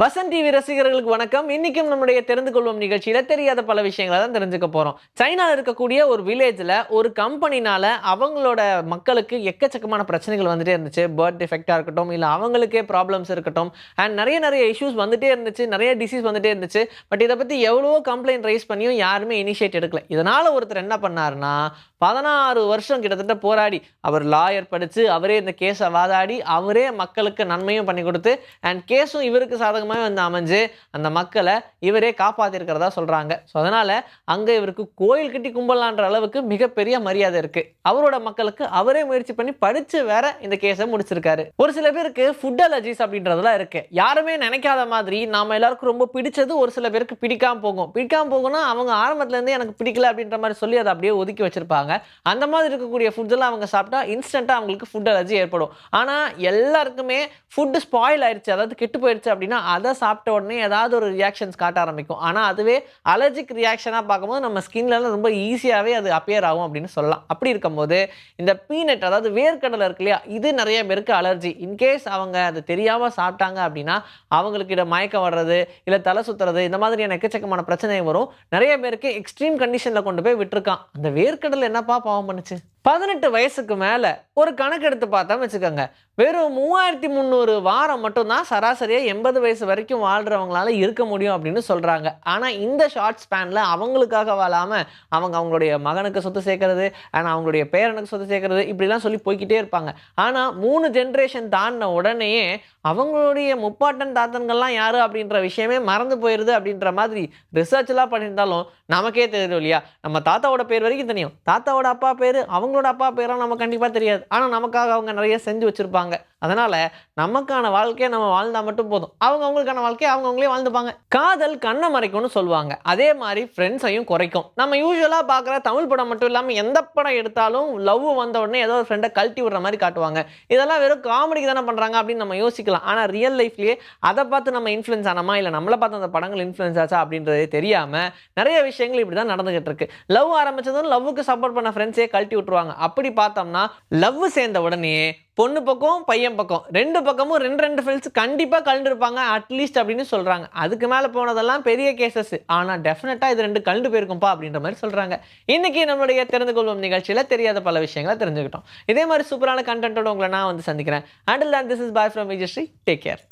Vasanth TV ரசிகர்களுக்கு வணக்கம். இன்னைக்கும் நம்முடைய தெரிந்து கொள்வோம் நிகழ்ச்சியில தெரியாத பல விஷயங்களை தான் தெரிஞ்சுக்க போறோம். சைனால இருக்கக்கூடிய ஒரு வில்லேஜ்ல ஒரு கம்பெனினால அவங்களோட மக்களுக்கு எக்கச்சக்கமான பிரச்சனைகள் வந்துட்டே இருந்துச்சு. பேர்த் டிஃபெக்டா இருக்கட்டும் இல்லை அவங்களுக்கே ப்ராப்ளம்ஸ் இருக்கட்டும். அண்ட் நிறைய நிறைய இஷ்யூஸ் வந்துட்டே இருந்துச்சு. நிறைய டிசீஸ் வந்துட்டே இருந்துச்சு. பட் இதை பத்தி எவ்வளவோ கம்ப்ளைண்ட் ரைஸ் பண்ணியும் யாருமே இனிஷியேட் எடுக்கல. இதனால ஒருத்தர் என்ன பண்ணாருன்னா பதினாறு வருஷம் கிட்டத்தட்ட போராடி அவர் லாயர் படிச்சு அவரே இந்த கேஸை வாதாடி அவரே மக்களுக்கு நன்மையும் பண்ணி கொடுத்து அண்ட் கேஸும் இவருக்கு சாதகமாக வந்து அமைஞ்சு அந்த மக்களை இவரே காப்பாற்றிருக்கிறதா சொல்கிறாங்க ஸோ அதனால் அங்கே இவருக்கு கோயில் கட்டி கும்பலான்ற அளவுக்கு மிகப்பெரிய மரியாதை இருக்குது அவரோட மக்களுக்கு அவரே முயற்சி பண்ணி படித்து வேற இந்த கேஸை முடிச்சிருக்காரு. ஒரு சில பேருக்கு ஃபுட் அலர்ஜிஸ் அப்படின்றதுலாம் இருக்குது யாருமே நினைக்காத மாதிரி நாம எல்லாருக்கும் ரொம்ப பிடிச்சது ஒரு சில பேருக்கு பிடிக்காம போகும். பிடிக்காம போகும்னா அவங்க ஆரம்பத்துலேருந்து எனக்கு பிடிக்கல அப்படின்ற மாதிரி சொல்லி அதை அப்படியே ஒதுக்கி வச்சிருப்பாங்க. அந்த மாதிரி இருக்கக்கூடிய ஃபுட்ஸ் எல்லாம் அவங்க சாப்பிட்டா இன்ஸ்டண்ட்டாக அவங்களுக்கு ஃபுட் அலர்ஜி ஏற்படும். ஆனால் எல்லாருக்குமே ஃபுட்டு ஸ்பாயில் ஆயிடுச்சு அதாவது கெட்டு போயிடுச்சு அப்படின்னா அதை சாப்பிட்ட உடனே ஏதாவது ஒரு ரியாக்ஷன்ஸ் காட்ட ஆரம்பிக்கும். ஆனால் அதுவே அலர்ஜிக் ரியாக்ஷனாக பார்க்கும்போது நம்ம ஸ்கின்லலாம் ரொம்ப ஈஸியாகவே அது அப்பியர் ஆகும் அப்படின்னு சொல்லலாம். அப்படி இருக்கும்போது இந்த பீனட் அதாவது வேர்க்கடலை இருக்கு இல்லையா இது நிறைய பேருக்கு அலர்ஜி இன்கேஸ் அவங்க அது தெரியாமல் சாப்பிட்டாங்க அப்படின்னா அவங்களுக்கு இதை மயக்கம் வர்றது இல்லை தலை சுற்றுறது இந்த மாதிரியான எக்கச்சக்கமான பிரச்சனை வரும். நிறைய பேருக்கு எக்ஸ்ட்ரீம் கண்டிஷனில் கொண்டு போய் விட்டுருக்கான். அந்த வேர்க்கடலை என்னப்பா பாவம் பண்ணுச்சு? பதினெட்டு வயசுக்கு மேலே ஒரு கணக்கு எடுத்து பார்த்தா வச்சுக்கோங்க. வெறும் மூவாயிரத்தி முந்நூறு வாரம் மட்டும்தான் சராசரியாக எண்பது வயசு வரைக்கும் வாழ்கிறவங்களால இருக்க முடியும் அப்படின்னு சொல்கிறாங்க ஆனால் இந்த ஷார்ட் ஸ்பேனில் அவங்களுக்காக வாழாமல் அவங்க அவங்களுடைய மகனுக்கு சொத்து சேர்க்கறது அண்ட் அவங்களுடைய பேரனுக்கு சொத்து சேர்க்கறது இப்படிலாம் சொல்லி போய்கிட்டே இருப்பாங்க. ஆனால் மூணு ஜென்ரேஷன் தாண்டின உடனேயே அவங்களுடைய முப்பாட்டன் தாத்தன்கள்லாம் யார் அப்படின்ற விஷயமே மறந்து போயிடுது அப்படின்ற மாதிரி ரிசர்ச்லாம் பண்ணியிருந்தாலும் நமக்கே தெரியும் இல்லையா? நம்ம தாத்தாவோட பேர் வரைக்கும் தெரியும். தாத்தாவோட அப்பா பேர் அவங்களோட அப்பா பேரெல்லாம் நம்ம கண்டிப்பாக தெரியாது. ஆனால் நமக்காக அவங்க நிறைய செஞ்சு வச்சுருப்பாங்க. song அதனால் நமக்கான வாழ்க்கையை நம்ம வாழ்ந்தால் மட்டும் போதும். அவங்க அவங்களுக்கான வாழ்க்கையை அவங்க அவங்களே வாழ்ந்துப்பாங்க. காதல் கண்ணை மறைக்கும்னு சொல்லுவாங்க. அதே மாதிரி ஃப்ரெண்ட்ஸையும் குறைக்கும். நம்ம யூஸ்வலாக பார்க்குற தமிழ் படம் மட்டும் இல்லாமல் எந்த படம் எடுத்தாலும் லவ் வந்த உடனே ஏதோ ஒரு ஃப்ரெண்டை கழட்டி விடுற மாதிரி காட்டுவாங்க. இதெல்லாம் வெறும் காமெடிக்கு தானே பண்ணுறாங்க அப்படின்னு நம்ம யோசிக்கலாம். ஆனால் ரியல் லைஃப்லேயே அதை பார்த்து நம்ம இன்ஃப்ளூயன்ஸ் ஆனோமா? இல்லை நம்மளை பார்த்து அந்த படங்கள் இன்ஃப்ளூயன்ஸ் ஆச்சா? அப்படின்றதே தெரியாமல் நிறைய விஷயங்கள் இப்படி தான் நடந்துகிட்டு இருக்கு. லவ் ஆரம்பிச்சதும் லவ்வுக்கு சப்போர்ட் பண்ண ஃப்ரெண்ட்ஸே கழட்டி விட்டுருவாங்க. அப்படி பார்த்தோம்னா லவ் சேர்ந்த உடனே பொண்ணு பக்கம் பையன் பக்கம். ரெண்டு பக்கமும் ரெண்டு ரெண்டு ஃப்ரெண்ட்ஸ் கண்டிப்பாக கலந்துருப்பாங்க அட்லீஸ்ட் அப்படின்னு சொல்கிறாங்க அதுக்கு மேலே போனதெல்லாம் பெரிய கேசஸ் ஆனால் டெஃபினட்டாக இது ரெண்டு கலந்து போயிருக்கும்பா அப்படின்ற மாதிரி சொல்கிறாங்க இன்னைக்கு நம்மளுடைய தெரிந்து கொள்வோம் நிகழ்ச்சியில் தெரியாத பல விஷயங்களை தெரிஞ்சுக்கிட்டோம். இதே மாதிரி சூப்பரான கண்டென்ட்டோட உங்களை நான் வந்து சந்திக்கிறேன். And this is bye from Vijayasri take care